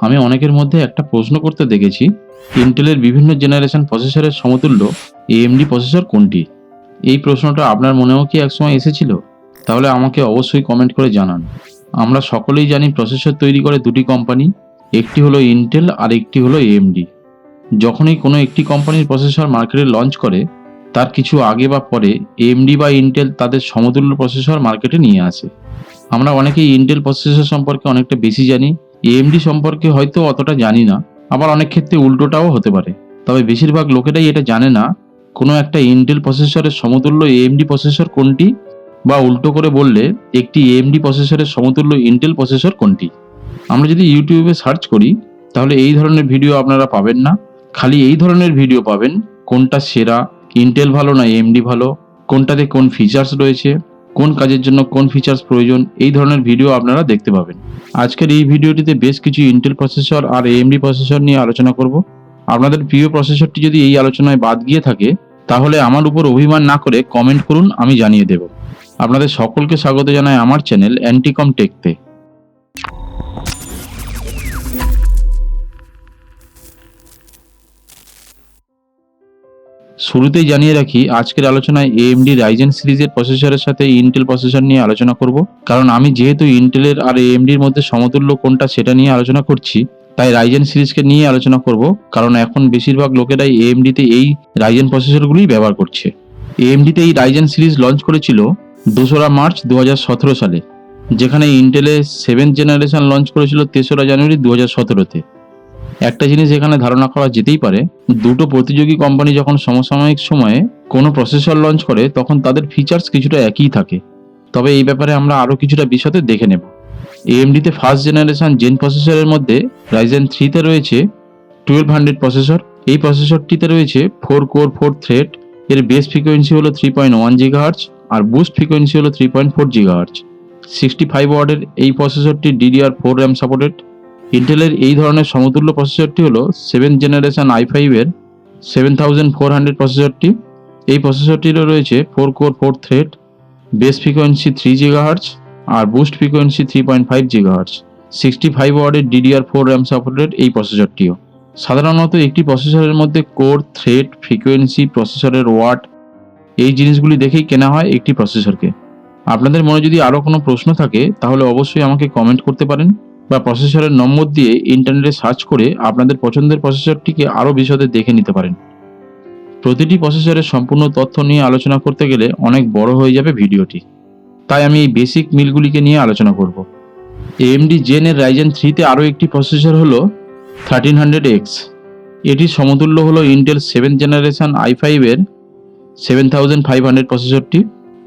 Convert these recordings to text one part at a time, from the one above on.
আমি অনেকের মধ্যে একটা প্রশ্ন করতে দেখেছি ইন্টেলের বিভিন্ন জেনারেশন প্রসেসরের সমতুল্য এএমডি প্রসেসর কোনটি? এই প্রশ্নটা আপনার মনেও কি একসময় এসেছিল? তাহলে আমাকে অবশ্যই কমেন্ট করে জানান। আমরা সকলেই জানি প্রসেসর তৈরি করে দুটি কোম্পানি একটি হলো ইন্টেল আর একটি হলো এএমডি যখনই কোনো একটি কোম্পানির প্রসেসর মার্কেটে লঞ্চ করে, তার কিছু আগে বা পরে এএমডি বা ইন্টেল তাদের সমতুল্য প্রসেসর মার্কেটে নিয়ে আসে। আমরা অনেকেই ইন্টেল প্রসেসর সম্পর্কে অনেকটা বেশি জানি এএমডি সম্পর্কে হয়তো অতটা জানি না। আবার অনেক ক্ষেত্রে উল্টোটাও হতে পারে। তবে বেশিরভাগ লোকেরাই এটা জানে না, কোনো একটা ইন্টেল প্রসেসরের সমতুল্য এএমডি প্রসেসর কোনটি? বা উল্টো করে বললে, একটি এএমডি প্রসেসরের সমতুল্য ইন্টেল প্রসেসর কোনটি? আমরা যদি ইউটিউবে সার্চ করি, তাহলে এই ধরনের ভিডিও আপনারা পাবেন না। খালি এই ধরনের ভিডিও পাবেন, কোনটা সেরা ইন্টেল ভালো না এএমডি ভালো, কোনটাতে কোন ফিচার্স রয়েছে। কোন কাজের জন্য কোন ফিচার্স প্রয়োজন, এই ধরনের ভিডিও আপনারা দেখতে পাবেন। আজকের এই ভিডিওটিতে বেশ কিছু ইন্টেল প্রসেসর আর এএমডি প্রসেসর নিয়ে আলোচনা করব। আপনাদের প্রিয় প্রসেসরটি যদি এই আলোচনায় বাদ গিয়ে থাকে, তাহলে আমার উপর অভিমান না করে কমেন্ট করুন, আমি জানিয়ে দেব। আপনাদের সকলকে স্বাগত জানাই আমার চ্যানেল অ্যান্টিকম টেকতে শুরুতেই জানিয়ে রাখি, আজকের আলোচনায় এএমডি রাইজেন সিরিজের প্রসেসরের সাথে ইন্টেল প্রসেসর নিয়ে আলোচনা করব। কারণ আমি যেহেতু ইন্টেলের আর এএমডির মধ্যে সমতুল্য কোনটা সেটা নিয়ে আলোচনা করছি, তাই রাইজেন সিরিজকে নিয়ে আলোচনা করব। কারণ এখন বেশিরভাগ লোকেরাই এএমডিতে এই রাইজেন প্রসেসরগুলোই ব্যবহার করছে। এএমডিতে এই রাইজেন সিরিজ লঞ্চ করেছিল দোসরা মার্চ দু হাজার সতেরো সালে, যেখানে ইন্টেলে সেভেন্থ জেনারেশন লঞ্চ করেছিল তেসরা জানুয়ারি দু হাজার সতেরোতে। একটা জিনিস এখানে ধারণা করা যেতেই পারে, দুটো প্রতিযোগী কোম্পানি যখন সমসাময়িক সময়ে কোনো প্রসেসর লঞ্চ করে, তখন তাদের ফিচার্স কিছুটা একই থাকে। তবে এই ব্যাপারে আমরা আরও কিছুটা বিশদে দেখে নেব। এএমডিতে ফার্স্ট জেনারেশন জেন প্রসেসরের মধ্যে রাইজেন থ্রিতে রয়েছে টুয়েলভ হান্ড্রেড প্রসেসর এই প্রসেসরটিতে রয়েছে ফোর কোর ফোর থ্রেড এর বেস ফ্রিকোয়েন্সি হলো থ্রি পয়েন্ট ওয়ান জিগাহার্জ আর বুস্ট ফ্রিকোয়েন্সি হলো three point four gigahertz sixty five ওয়ার্ডের এই প্রসেসরটি ডিডিআর ফোর র্যাম সাপোর্টেড ইন্টেলের এই ধরনের সমতুল্য প্রসেসরটি হলো সেভেন জেনারেশন আই ফাইভের সেভেন থাউজেন্ড ফোর হান্ড্রেড প্রসেসরটি এই প্রসেসরটিরও রয়েছে four core four thread base frequency three gigahertz আর boost frequency three point five gigahertz sixty five ওয়ার্ডের ডিডিআর ফোর র্যাম সাপোর্টেড এই প্রসেসরটিও সাধারণত একটি প্রসেসরের মধ্যে কোর থ্রেড ফ্রিকোয়েন্সি প্রসেসরের ওয়াট এই জিনিসগুলি দেখেই কেনা হয় একটি প্রসেসরকে আপনাদের মনে যদি আরও কোনো প্রশ্ন থাকে, তাহলে অবশ্যই আমাকে কমেন্ট করতে পারেন। বা প্রসেসরের নম্বর দিয়ে ইন্টারনেটে সার্চ করে আপনাদের পছন্দের প্রসেসরটিকে আরও বিশদে দেখে নিতে পারেন। প্রতিটি প্রসেসরের সম্পূর্ণ তথ্য নিয়ে আলোচনা করতে গেলে অনেক বড় হয়ে যাবে ভিডিওটি। তাই আমি এই বেসিক মিলগুলিকে নিয়ে আলোচনা করব। এএমডি জেনের রাইজেন থ্রিতে আরও একটি প্রসেসর হলো থার্টিন হান্ড্রেড এক্স এটির সমতুল্য হলো ইন্টেল সেভেন জেনারেশন আই ফাইভের সেভেন থাউজেন্ড ফাইভ হান্ড্রেড প্রসেসরটি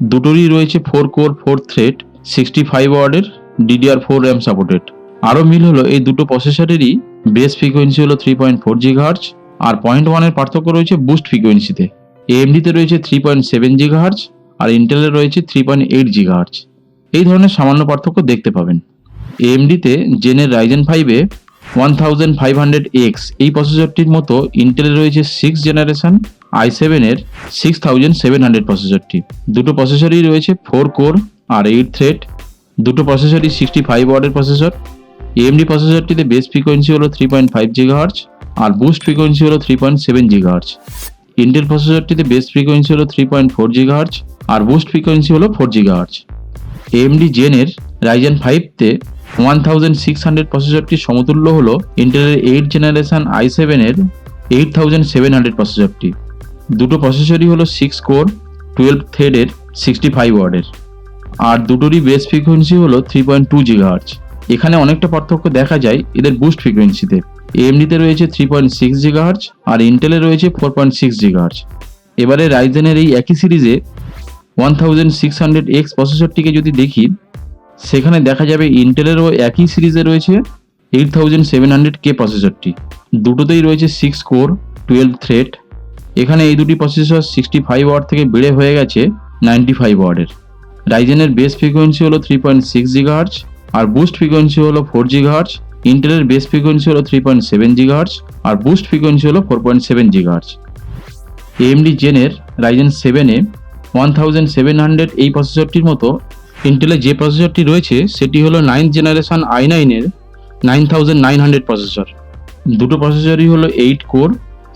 দুটোরই রয়েছে four core four thread sixty five ওয়ার্ডের ডিডিআর ফোর র্যাম সাপোর্টেড আরও মিল হলো এই দুটো প্রসেসরেরই বেস ফ্রিকোয়েন্সি হলো three point four G gigahertz আর পয়েন্ট ওয়ানের পার্থক্য রয়েছে বুস্ট ফ্রিকোয়েন্সিতে এএমডিতে রয়েছে three point seven G gigahertz আর ইন্টেলে রয়েছে three point eight G gigahertz এই ধরনের সামান্য পার্থক্য দেখতে পাবেন। এএমডিতে জেনের রাইজেন ফাইভে one thousand five hundred X এই প্রসেসরটির মতো ইন্টেলে রয়েছে সিক্স জেনারেশন আই সেভেনের সিক্স থাউজেন্ড সেভেন হান্ড্রেড প্রসেসরটি দুটো প্রসেসরই রয়েছে ফোর কোর আর এইট থ্রেড দুটো প্রসেসরই সিক্সটি ফাইভ ওয়ার্ডের প্রসেসর এএমডি প্রসেসরটিতে বেস ফ্রিকোয়েন্সি হলো থ্রি পয়েন্ট ফাইভ জিগাহার্জ আর বুস্ট ফ্রিকোয়েন্সি হলো three point seven gigahertz Intel প্রসেসরটিতে base frequency হলো থ্রি পয়েন্ট ফোর জিগাহার্জ আর বুস্ট ফ্রিকোয়েন্সি হলো ফোর জিগাহার্জ এএমডি জেনের রাইজেন ফাইভতে ওয়ান থাউজেন্ড সিক্স হান্ড্রেড প্রসেসরটির সমতুল্য হলো ইন্টেলের এইট জেনারেশন আই সেভেনের এইট থাউজেন্ড সেভেন হান্ড্রেড প্রসেসরটি দুটো প্রসেসরই হলো সিক্স কোর টুয়েলভ থ্রেডের সিক্সটি ফাইভ ওয়ার্ডের আর দুটোরই বেস ফ্রিকোয়েন্সি হলো থ্রি পয়েন্ট টু জিগাহার্জ এখানে অনেকটা পার্থক্য দেখা যায় এদের বুস্ট ফ্রিকোয়েন্সিতে এমডিতে রয়েছে থ্রি পয়েন্ট সিক্স জিগাহার্জ আর ইন্টেলে রয়েছে ফোর পয়েন্ট সিক্স জিগাহার্জ এবারে রাইজেনের এই একই সিরিজে one thousand six hundred X প্রসেসরটিকে যদি দেখি, সেখানে দেখা যাবে ইন্টেলেরও একই সিরিজে রয়েছে eight thousand seven hundred K প্রসেসরটি দুটোতেই রয়েছে সিক্স কোর টুয়েলভ থ্রেড এখানে এই দুটি প্রসেসর সিক্সটি ফাইভ ওয়ার্ড থেকে বেড়ে হয়ে গেছে নাইনটি ফাইভ ওয়ার্ডের রাইজেনের বেস ফ্রিকোয়েন্সি হলো থ্রি পয়েন্ট সিক্স জিগাহার্জ আর বুস্ট ফ্রিকোয়েন্সি হলো ফোর জি জিগাহার্জ ইন্টেলের বেস ফ্রিকোয়েন্সি হলো three point seven G gigahertz আর বুস্ট ফ্রিকোয়েন্সি হলো four point seven G gigahertz AMD জেনের Ryzen সেভেনে ওয়ান থাউজেন্ড সেভেন হান্ড্রেড এই প্রসেসরটির মতো ইন্টেলের যে প্রসেসরটি রয়েছে, সেটি হলো নাইন্থ জেনারেশন আই নাইনের nine thousand nine hundred processor দুটো প্রসেসরই হলো এইট কোর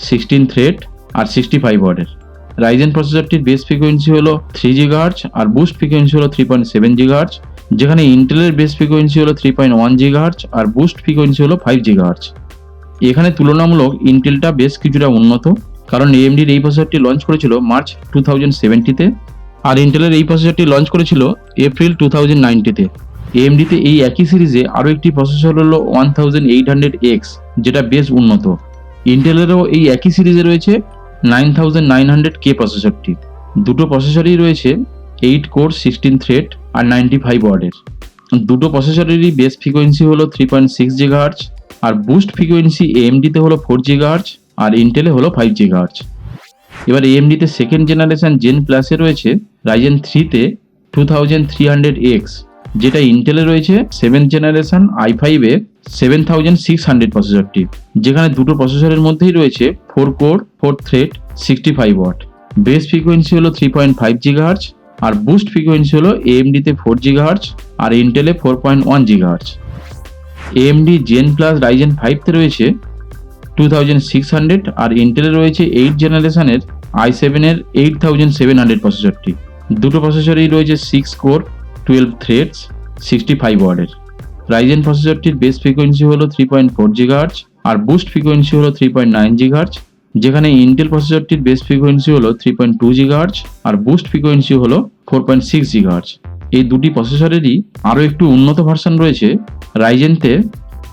সিক্সটিন থ্রেড আর সিক্সটি ফাইভ ওয়ার্ডের রাইজেন প্রসেসরটির বেস ফ্রিকোয়েন্সি হলো থ্রি জি জিগাহার্জ আর বুস্ট ফ্রিকোয়েন্সি হলো three point seven G gigahertz যেখানে ইন্টেলের বেস ফ্রিকোয়েন্সি হলো থ্রি পয়েন্ট ওয়ান জিগাহার্জ আর বুস্ট ফ্রিকোয়েন্সি হলো ফাইভ জিগাহার্জ এখানে তুলনামূলক ইন্টেলটা বেশ কিছুটা উন্নত, কারণ এএমডির এই প্রসেসরটি লঞ্চ করেছিল মার্চ টু থাউজেন্ড সেভেন্টিতে আর ইন্টেলের এই প্রসেসরটি লঞ্চ করেছিল এপ্রিল টু থাউজেন্ড নাইনটিতে এএমডিতে এই একই সিরিজে আরও একটি প্রসেসর হলো one thousand eight hundred X যেটা বেশ উন্নত। ইন্টেলেরও এই একই সিরিজে রয়েছে nine thousand nine hundred K প্রসেসরটি দুটো প্রসেসরই রয়েছে এইট কোর সিক্সটিন থ্রেড আর নাইনটি ফাইভ ওয়ার্ডের দুটো প্রসেসরেরই বেস ফ্রিকোয়েন্সি হলো থ্রি পয়েন্ট সিক্স জিগাহার্জ আর বুস্ট ফ্রিকোয়েন্সি এএমডিতে হলো ফোর জিগাহার্জ আর ইন্টেলে হলো ফাইভ জিগাহার্জ এবার এএমডিতে সেকেন্ড জেনারেশন জেন প্লাসে রয়েছে রাইজেন থ্রিতে two thousand three hundred X যেটা ইন্টেলে রয়েছে সেভেন্থ জেনারেশন আই ফাইভে সেভেন থাউজেন্ড সিক্স হান্ড্রেড প্রসেসরটি যেখানে দুটো প্রসেসরের মধ্যেই রয়েছে four core four thread sixty five watt base frequency হলো থ্রি পয়েন্ট ফাইভ জিগাহার্জ আর বুস্ট ফ্রিকোয়েন্সি হলো এএমডিতে ফোর জিগাহার্জ আর ইন্টেলে four point one gigahertz AMD Zen plus Ryzen ফাইভতে রয়েছে টু থাউজেন্ড সিক্স হান্ড্রেড আর ইন্টেলে রয়েছে এইট জেনারেশনের আই সেভেনের এইট থাউজেন্ড সেভেন হান্ড্রেড প্রসেসরটি দুটো প্রসেসরেই রয়েছে six core twelve threads sixty five ওয়ার্ডের রাইজেন প্রসেসরটির বেস ফ্রিকোয়েন্সি হলো থ্রি পয়েন্ট ফোর জিগাহার্জ আর বুস্ট ফ্রিকোয়েন্সি হলো থ্রি পয়েন্ট নাইন জিগাহার্জ যেখানে ইন্টেল প্রসেসরটির বেস ফ্রিকোয়েন্সি হলো থ্রি পয়েন্ট টু জিগাহার্জ আর বুস্ট ফ্রিকোয়েন্সি হলো ফোর পয়েন্ট সিক্স জিগাহার্জ এই দুটি প্রসেসরেরই আরও একটু উন্নত ভার্সন রয়েছে রাইজেনতে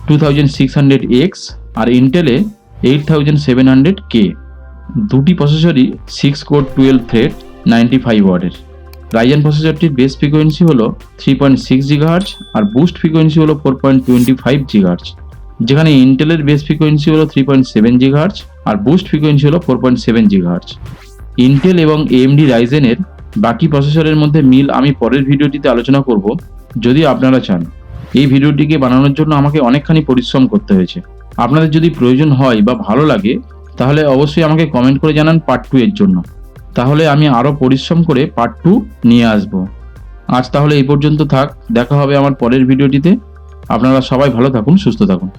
two thousand six hundred X আর ইন্টেলে এইট থাউজেন্ড সেভেন হান্ড্রেড কে দুটি প্রসেসরই six core twelve thread ninety five ওয়ার্ডের রাইজেন প্রসেসরটির বেস ফ্রিকোয়েন্সি হলো থ্রি পয়েন্ট সিক্স জিগাহার্জ আর বুস্ট ফ্রিকোয়েন্সি হলো four point twenty five gigahertz যেখানে ইন্টেলের বেস ফ্রিকোয়েন্সি হলো থ্রি পয়েন্ট সেভেন জিগাহার্জ আর বুস্ট ফ্রিকোয়েন্সি হলো four point seven gigahertz Intel এবং এএমডি রাইজেনের বাকি প্রসেসরের মধ্যে মিল আমি পরের ভিডিওটিতে আলোচনা করব, যদি আপনারা চান। এই ভিডিওটিকে বানানোর জন্য আমাকে অনেকখানি পরিশ্রম করতে হয়েছে। আপনাদের যদি প্রয়োজন হয় বা ভালো লাগে, তাহলে অবশ্যই আমাকে কমেন্ট করে জানান পার্ট টু এর জন্য। তাহলে আমি আরও পরিশ্রম করে পার্ট টু নিয়ে আসব। আজ তাহলে এই পর্যন্ত থাক, দেখা হবে আমার পরের ভিডিওটিতে আপনারা সবাই ভালো থাকুন, সুস্থ থাকুন।